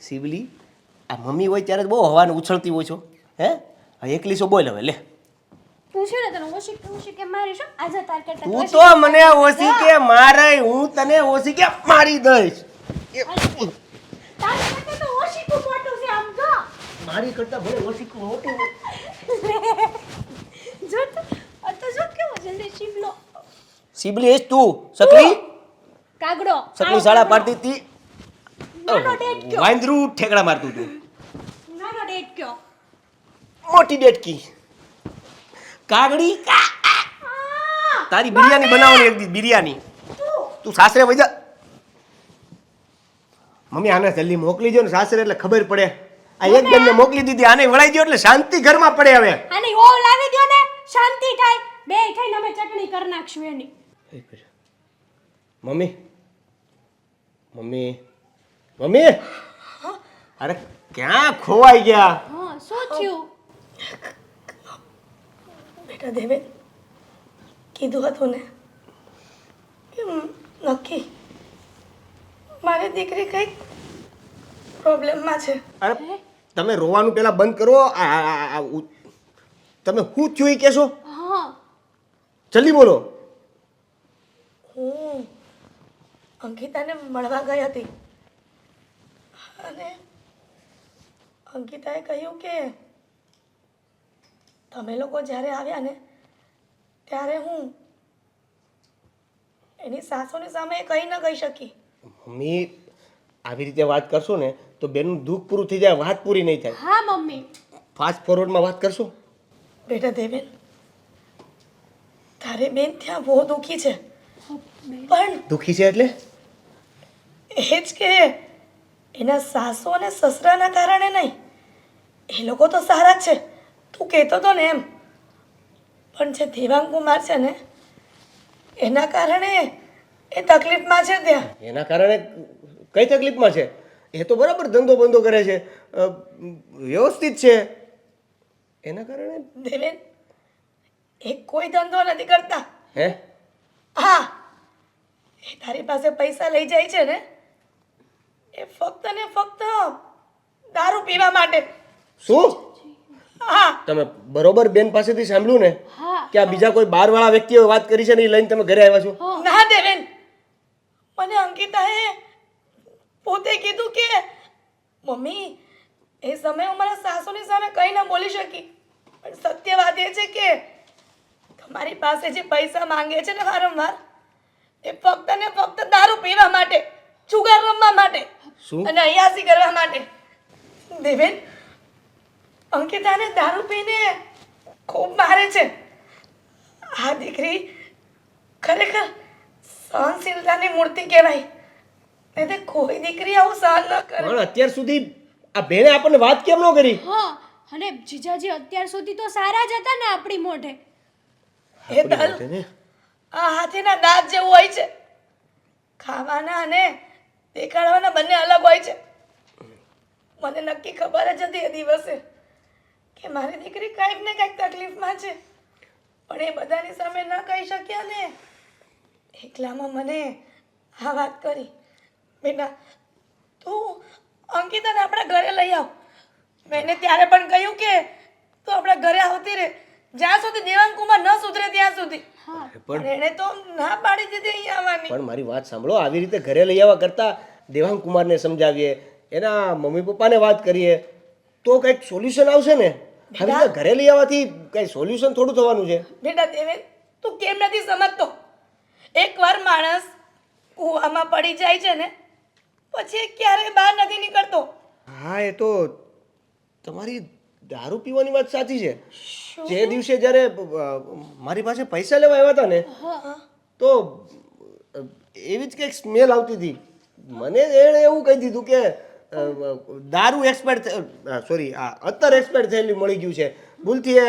શિવલી આ મમ્મી હોય ત્યારે બહુ હવાને ઉછળતી હોય છો હે? હા એકલી છો બોલ હવે લે. તું છે ને તને ઓછી ઓછી કે મારી શું આજે તાર કરતા તું તો મને ઓછી કે મારે હું તને ઓછી કે મારી દઈશ. તાર કરતા તો ઓછી તું મોટું છે આમ જો. મારી કરતા ભલે ઓછી કે મોટી. જો તો જો કેવો જલ્દી શીપલો શિવલી એજ તું સકલી કાગડો સકલી શાળા પાડતી હતી. નાનો ડેટ કયો? વાંદરું ઠેકડા મારતું હતું. નાનો ડેટ કયો? મોટી ડેટકી કાગડી કા તારી બિરયાની બનાવવાની એક દી બિરયાની. તું સાસરે વજા મમ્મી આને જલ્દી મોકલી દો ને સાસરે એટલે ખબર પડે. આ એક બેનને મોકલી દીધી આને વળાઈ દો એટલે શાંતિ ઘરમાં પડે હવે. આની ઓ લાવી દો ને શાંતિ થાય. બે થઈને અમે ચટણી કરી નાખશું એની. Mummy mummy. મમ્મી? અરે ક્યાં ખોવાઈ ગયા? હા શું થયું? બેટા દેવેન કીધું હતું ને. કે નક્કી. મારી દીકરી કંઈક પ્રોબ્લેમમાં છે. અરે તમે રોવાનું પેલા બંધ કરો તમે શું થયું એ કહેશો? હા. જલ્દી બોલો. હું અંકિતાને મળવા ગઈ હતી. અને અંકિતાએ કહ્યું કે તમે લોકો જ્યારે આવ્યા ને ત્યારે હું એની સાસુની સામે કંઈ ન કહી શકી. મમ્મી આવી રીતે વાત કરશો ને તો બેનનું દુઃખ પૂરું થઈ જાય વાત પૂરી નહીં થાય. હા મમ્મી. ફાસ્ટ ફોરવર્ડમાં વાત કરશો? બેટા દેવેન તારે બેન ત્યાં બહુ દુઃખી છે. પણ દુઃખી છે એટલે? એ જ કે એના સાસુ અને સસરાના કારણે નહીં. એ લોકો તો સારા છે. તું કહેતો તો ને એમ. પણ જે દેવાંગ કુમાર છે ને એના કારણે એ તકલીફમાં છે ત્યાં. એના કારણે કઈ તકલીફમાં છે? એ તો બરાબર ધંધો બંધો કરે છે. વ્યવસ્થિત છે. એના કારણે? દેવેન એ કોઈ ધંધો નથી કરતા. હે? હા. એ તારી પાસે પૈસા લઈ જાય છે ને એ ફક્ત ને ફક્ત દારૂ પીવા માટે. શું? હા. તમે બરોબર બેન પાસેથી સાંભળ્યું ને કે આ બીજા કોઈ બાર વાળા વ્યક્તિઓ વાત કરી છે ને એ લઈને તમે ઘરે આવ્યા છો? ના દેવેન મને અંકિતાએ પોતે કીધું કે મમ્મી એ સમયે હું મારા સાસુની સામે કંઈ ના બોલી શકી. પણ સત્ય વાત એ છે કે તમારી પાસે જે પૈસા માંગે છે ને વારંવાર એ ફક્ત ને ફક્ત દારૂ પીવા માટે. જુગાર રમવા માટે અને અયાસી કરવા માટે. દેવેન અંકિતાને દારૂ પીને ખૂબ મારે છે. આ દીકરી ખરેખર સહનશીલતાની મૂર્તિ કહેવાય. નહીં તો કોઈ દીકરી આવું સહન ન કરે. પણ અત્યાર સુધી આ બેને આપણને વાત કેમ ન કરી? હા અને જીજાજી અત્યાર સુધી તો સારા જ હતા ને આપણી મોઢે. એ દલ આ હાથીના દાંત જેવું હોય છે. ખાવાના અને દેખાડવાના બંને અલગ હોય છે. મને નક્કી ખબર જ હતી એ દિવસે કે મારી દીકરી કંઈક ને કંઈક તકલીફમાં છે. પણ એ બધાની સામે ન કહી શક્યા ને. એકલામાં મને આ વાત કરી. બેટા, તું અંકિતાને આપણા ઘરે લઈ આવ. મેં ત્યારે પણ કહ્યું કે તું આપણા ઘરે આવતી રહે. જ્યાં સુધી દેવાંગ કુમાર ન સુધરે ત્યાં સુધી. હા. પણ એને એણે તો ના પાડી દીધી અહીંયા આવવાની. પણ મારી વાત સાંભળો આવી રીતે ઘરે લઈ આવવા કરતા દેવાંગકુમારને સમજાવીએ એના મમ્મી પપ્પાને વાત કરીએ તો કંઈક સોલ્યુશન આવશે ને? હવે ઘરે લઈ આવવાથી કંઈ સોલ્યુશન થોડું થવાનું છે. બેટા દેવેન તું કેમ નથી સમજતો? એકવાર માણસ કૂવામાં પડી જાય છે ને પછી ક્યારેય બહાર નથી નીકળતો. હા એ તો તમારી દારૂ પીવાની વાત સાચી છે? જે દિવસે જ્યારે મારી પાસે પૈસા લેવા આવ્યા હતા ને તો એવી જ કંઈક સ્મેલ આવતી હતી. મને એણે એવું કહી દીધું કે દારૂ એક્સપાયર સોરી આ અત્તર એક્સપાયર થયેલી મળી ગયું છે. ભૂલથી એ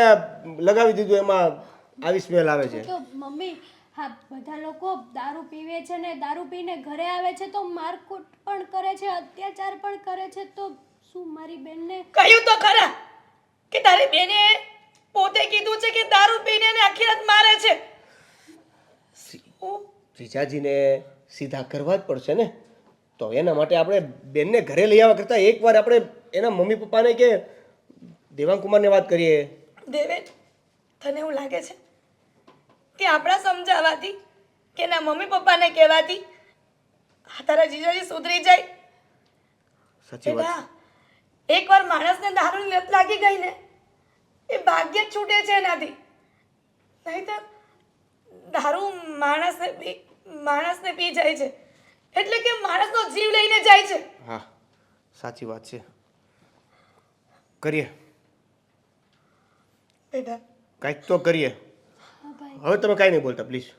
લગાવી દીધું એમાં આવી સ્મેલ આવે છે. તો મમ્મી હા બધા લોકો દારૂ પીવે છે ને દારૂ પીને ઘરે આવે છે તો મારકુટ પણ કરે છે અત્યાચાર પણ કરે છે તો શું મારી બેનને કહ્યું તો ખરા કે તારી બેને પોતે કીધું છે કે એને આખી રાત મારે છે. હું? જીજાજીને સીધા કરવા જ પડશે ને? તો એના માટે આપણે બેનને ઘરે લઈ આવવા કરતાં એકવાર આપણે એના મમ્મી પપ્પાને કે દેવાંગકુમારને વાત કરીએ. દેવેન તને એવું લાગે છે કે આપણા સમજાવવાથી કે એના મમ્મી પપ્પાને કહેવાથી આ તારા જીજાજી સુધરી જાય? સાચી વાત. એકવાર માણસને દારૂની લત લાગી ગઈ ને એ ભાગ્ય જ છૂટે છે એનાથી. નહીંતર દારૂ માણસને પી માણસને પી જાય છે. એટલે કે માણસનો જીવ લઈને જાય છે. હા સાચી વાત છે. કરીએ. બેટા. કાંઈક તો કરીએ. હવે તમે કાંઈ નહીં બોલતા પ્લીઝ.